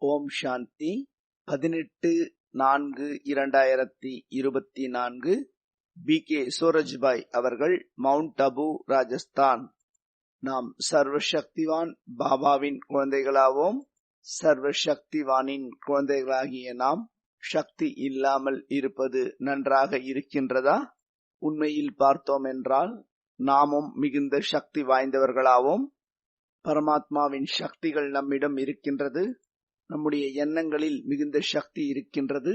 ஓம் சாந்தி. பதினெட்டு நான்கு இரண்டாயிரத்தி இருபத்தி நான்கு. பி. கே. சூரஜ்பாய் அவர்கள் மவுண்ட் அபு ராஜஸ்தான். நாம் சர்வசக்திவான் பாபாவின் குழந்தைகளாவோம். சர்வசக்திவானின் குழந்தைகளாகிய நாம் சக்தி இல்லாமல் இருப்பது நன்றாக இருக்கின்றதா? உண்மையில் பார்த்தோம் என்றால் நாமும் மிகுந்த சக்தி வாய்ந்தவர்களாவோம். பரமாத்மாவின் சக்திகள் நம்மிடம் இருக்கின்றது. நம்முடைய எண்ணங்களில் மிகுந்த சக்தி இருக்கின்றது.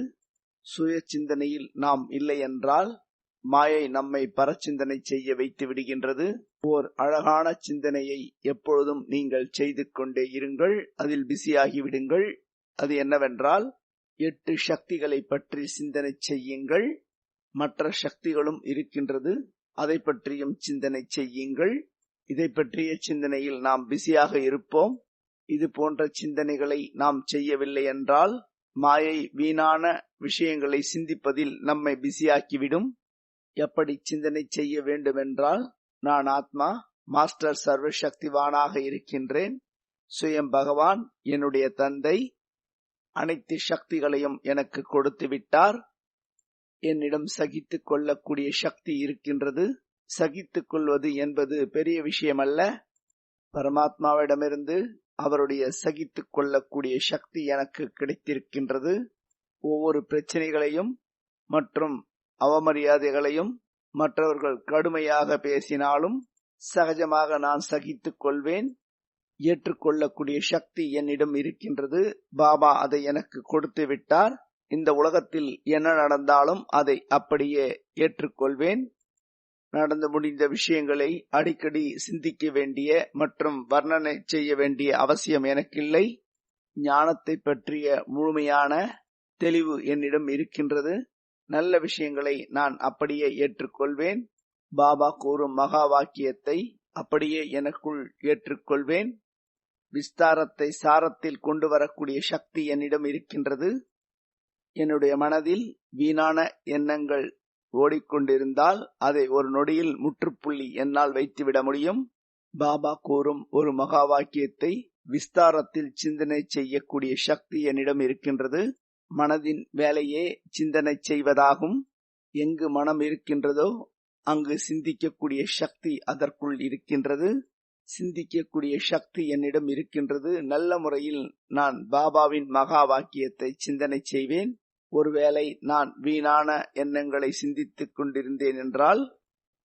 சுய சிந்தனையில் நாம் இல்லை என்றால் மாயை நம்மை பரச்சிந்தனை செய்ய வைத்து விடுகின்றது. ஓர் அழகான சிந்தனையை எப்பொழுதும் நீங்கள் செய்து கொண்டே இருங்கள். அதில் பிஸியாகி விடுங்கள். அது என்னவென்றால் எட்டு சக்திகளை பற்றி சிந்தனை செய்யுங்கள். மற்ற சக்திகளும் இருக்கின்றது. அதை பற்றியும் சிந்தனை செய்யுங்கள். இதை பற்றிய சிந்தனையில் நாம் பிஸியாக இருப்போம். இது போன்ற சிந்தனைகளை நாம் செய்யவில்லை என்றால் மாயை வீணான விஷயங்களை சிந்திப்பதில் நம்மை பிஸியாக்கிவிடும். எப்படி சிந்தனை செய்ய வேண்டுமென்றால் நான் ஆத்மா மாஸ்டர் சர்வசக்திவானாக இருக்கின்றேன். சுயம் பகவான் என்னுடைய தந்தை அனைத்து சக்திகளையும் எனக்கு கொடுத்து விட்டார். என்னிடம் சகித்து கொள்ளக்கூடிய சக்தி இருக்கின்றது. சகித்துக் கொள்வது என்பது பெரிய விஷயமல்ல. பரமாத்மாவிடமிருந்து அவருடைய சகித்துக் கொள்ளக்கூடிய சக்தி எனக்கு கிடைத்திருக்கின்றது. ஒவ்வொரு பிரச்சனைகளையும் மற்றும் அவமரியாதைகளையும் மற்றவர்கள் கடுமையாக பேசினாலும் சகஜமாக நான் சகித்துக் கொள்வேன். ஏற்றுக்கொள்ளக்கூடிய சக்தி என்னிடம் இருக்கின்றது. பாபா அதை எனக்கு கொடுத்து விட்டார். இந்த உலகத்தில் என்ன நடந்தாலும் அதை அப்படியே ஏற்றுக்கொள்வேன். நடந்து முடிந்த விஷயங்களை அடிக்கடி சிந்திக்க வேண்டிய மற்றும் வர்ணனை செய்ய வேண்டிய அவசியம் எனக்கில்லை. ஞானத்தை பற்றிய முழுமையான தெளிவு என்னிடம் இருக்கின்றது. நல்ல விஷயங்களை நான் அப்படியே ஏற்றுக்கொள்வேன். பாபா கூறும் மகா வாக்கியத்தை அப்படியே எனக்குள் ஏற்றுக்கொள்வேன். விஸ்தாரத்தை சாரத்தில் கொண்டு வரக்கூடிய சக்தி என்னிடம் இருக்கின்றது. என்னுடைய மனதில் வீணான எண்ணங்கள் ஓடிக்கொண்டிருந்தால் அதை ஒரு நொடியில் முற்றுப்புள்ளி என்னால் வைத்துவிட முடியும். பாபா கூறும் ஒரு மகா வாக்கியத்தை விஸ்தாரத்தில் சிந்தனை செய்யக்கூடிய சக்தி என்னிடம் இருக்கின்றது. மனதின் வேலையே சிந்தனை செய்வதாகும். எங்கு மனம் இருக்கின்றதோ அங்கு சிந்திக்கக்கூடிய சக்தி அதற்குள் இருக்கின்றது. சிந்திக்கக்கூடிய சக்தி என்னிடம் இருக்கின்றது. நல்ல முறையில் நான் பாபாவின் மகா வாக்கியத்தை சிந்தனை செய்வேன். ஒருவேளை நான் வீணான எண்ணங்களை சிந்தித்துக் கொண்டிருந்தேன் என்றால்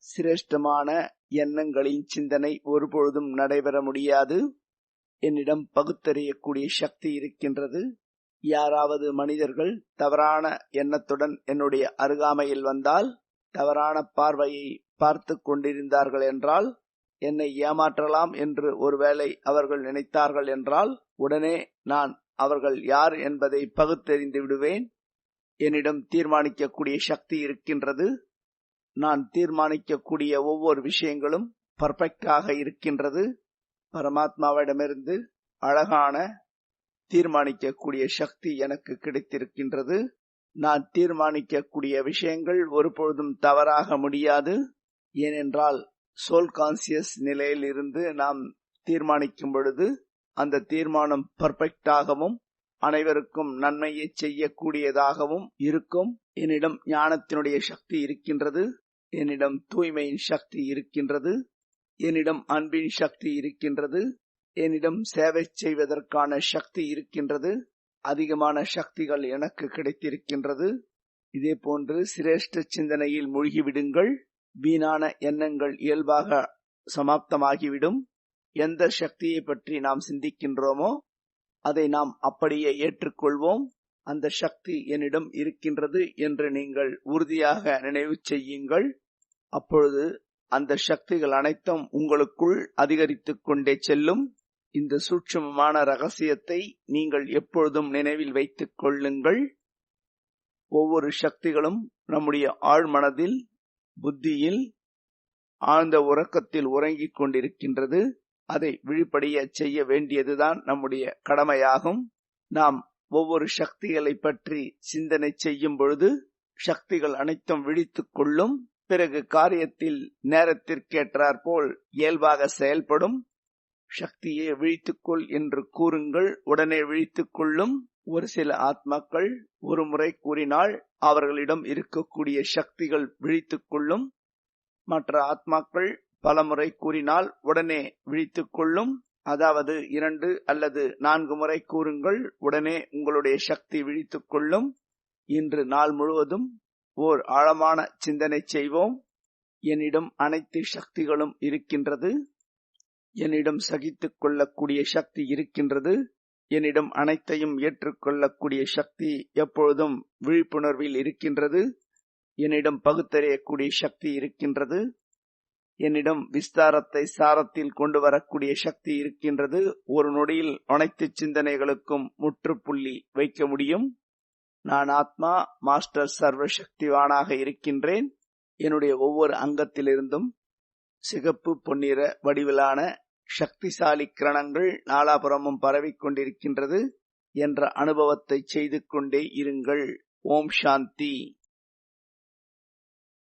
சிரேஷ்டமான எண்ணங்களின் சிந்தனை ஒருபொழுதும் நடைபெற முடியாது. என்னிடம் பகுத்தறியக்கூடிய சக்தி இருக்கின்றது. யாராவது மனிதர்கள் தவறான எண்ணத்துடன் என்னுடைய அருகாமையில் வந்தால் தவறான பார்வையை பார்த்து கொண்டிருந்தார்கள் என்றால் என்னை ஏமாற்றலாம் என்று ஒருவேளை அவர்கள் நினைத்தார்கள் என்றால் உடனே நான் அவர்கள் யார் என்பதை பகுத்தறிந்து விடுவேன். என்னிடம் தீர்மானிக்கக்கூடிய சக்தி இருக்கின்றது. நான் தீர்மானிக்கக்கூடிய ஒவ்வொரு விஷயங்களும் பர்ஃபெக்டாக இருக்கின்றது. பரமாத்மாவிடமிருந்து அழகான தீர்மானிக்கக்கூடிய சக்தி எனக்கு கிடைத்திருக்கின்றது. நான் தீர்மானிக்கக்கூடிய விஷயங்கள் ஒருபொழுதும் தவறாக முடியாது. ஏனென்றால் சோல் கான்சியஸ் நிலையில் இருந்து நாம் தீர்மானிக்கும் பொழுது அந்த தீர்மானம் பர்ஃபெக்டாகவும் அனைவருக்கும் நன்மையை செய்யக்கூடியதாகவும் இருக்கும். என்னிடம் ஞானத்தினுடைய சக்தி இருக்கின்றது. என்னிடம் தூய்மையின் சக்தி இருக்கின்றது. என்னிடம் அன்பின் சக்தி இருக்கின்றது. என்னிடம் சேவை செய்வதற்கான சக்தி இருக்கின்றது. அதிகமான சக்திகள் எனக்கு கிடைத்திருக்கின்றது. இதே போன்று சிரேஷ்ட சிந்தனையில் மூழ்கிவிடுங்கள். வீணான எண்ணங்கள் இயல்பாக சமாப்தமாகிவிடும். எந்த சக்தியை பற்றி நாம் சிந்திக்கின்றோமோ அதை நாம் அப்படியே ஏற்றுக்கொள்வோம். அந்த சக்தி என்னிடம் இருக்கின்றது என்று நீங்கள் உறுதியாக நினைவு செய்யுங்கள். அப்பொழுது அந்த சக்திகள் அனைத்தும் உங்களுக்குள் அதிகரித்துக் கொண்டே செல்லும். இந்த சூட்சமமான ரகசியத்தை நீங்கள் எப்பொழுதும் நினைவில் வைத்துக் கொள்ளுங்கள். ஒவ்வொரு சக்திகளும் நம்முடைய ஆழ்மனதில் புத்தியில் ஆழ்ந்த உறக்கத்தில் உறங்கிக் கொண்டிருக்கின்றது. அதை விழிப்படைய செய்ய வேண்டியதுதான் நம்முடைய கடமையாகும். நாம் ஒவ்வொரு சக்திகளை பற்றி சிந்தனை செய்யும் பொழுது சக்திகள் அனைத்தும் விழித்துக் கொள்ளும். பிறகு காரியத்தில் நேரத்திற்கேற்றாற்போல் இயல்பாக செயல்படும். சக்தியை விழித்துக்கொள் என்று கூறுங்கள் உடனே விழித்துக் கொள்ளும். ஒரு சில ஆத்மாக்கள் ஒரு முறை கூறினால் அவர்களிடம் இருக்கக்கூடிய சக்திகள் விழித்துக் கொள்ளும். மற்ற ஆத்மாக்கள் பல முறை கூறினால் உடனே விழித்துக் கொள்ளும். அதாவது இரண்டு அல்லது நான்கு முறை கூறுங்கள் உடனே உங்களுடைய சக்தி விழித்துக் கொள்ளும். இன்று நாள் முழுவதும் ஓர் ஆழமான சிந்தனை செய்வோம். என்னிடம் அனைத்து சக்திகளும் இருக்கின்றது. என்னிடம் சகித்துக் கொள்ளக்கூடிய சக்தி இருக்கின்றது. என்னிடம் அனைத்தையும் ஏற்றுக்கொள்ளக்கூடிய சக்தி எப்பொழுதும் விழிப்புணர்வில் இருக்கின்றது. என்னிடம் பகுத்தறியக்கூடிய சக்தி இருக்கின்றது. என்னிடம் விஸ்தாரத்தை சாரத்தில் கொண்டு வரக்கூடிய சக்தி இருக்கின்றது. ஒரு நொடியில் அனைத்து சிந்தனைகளுக்கும் முற்றுப்புள்ளி வைக்க முடியும். நான் ஆத்மா மாஸ்டர் சர்வ சக்திவானாக இருக்கின்றேன். என்னுடைய ஒவ்வொரு அங்கத்திலிருந்தும் சிகப்பு பொன்னிற வடிவிலான சக்திசாலி கிரணங்கள் நாலாபுரமும் பரவிக் கொண்டிருக்கின்றது. என்ற அனுபவத்தை செய்து கொண்டே இருங்கள். ஓம் சாந்தி.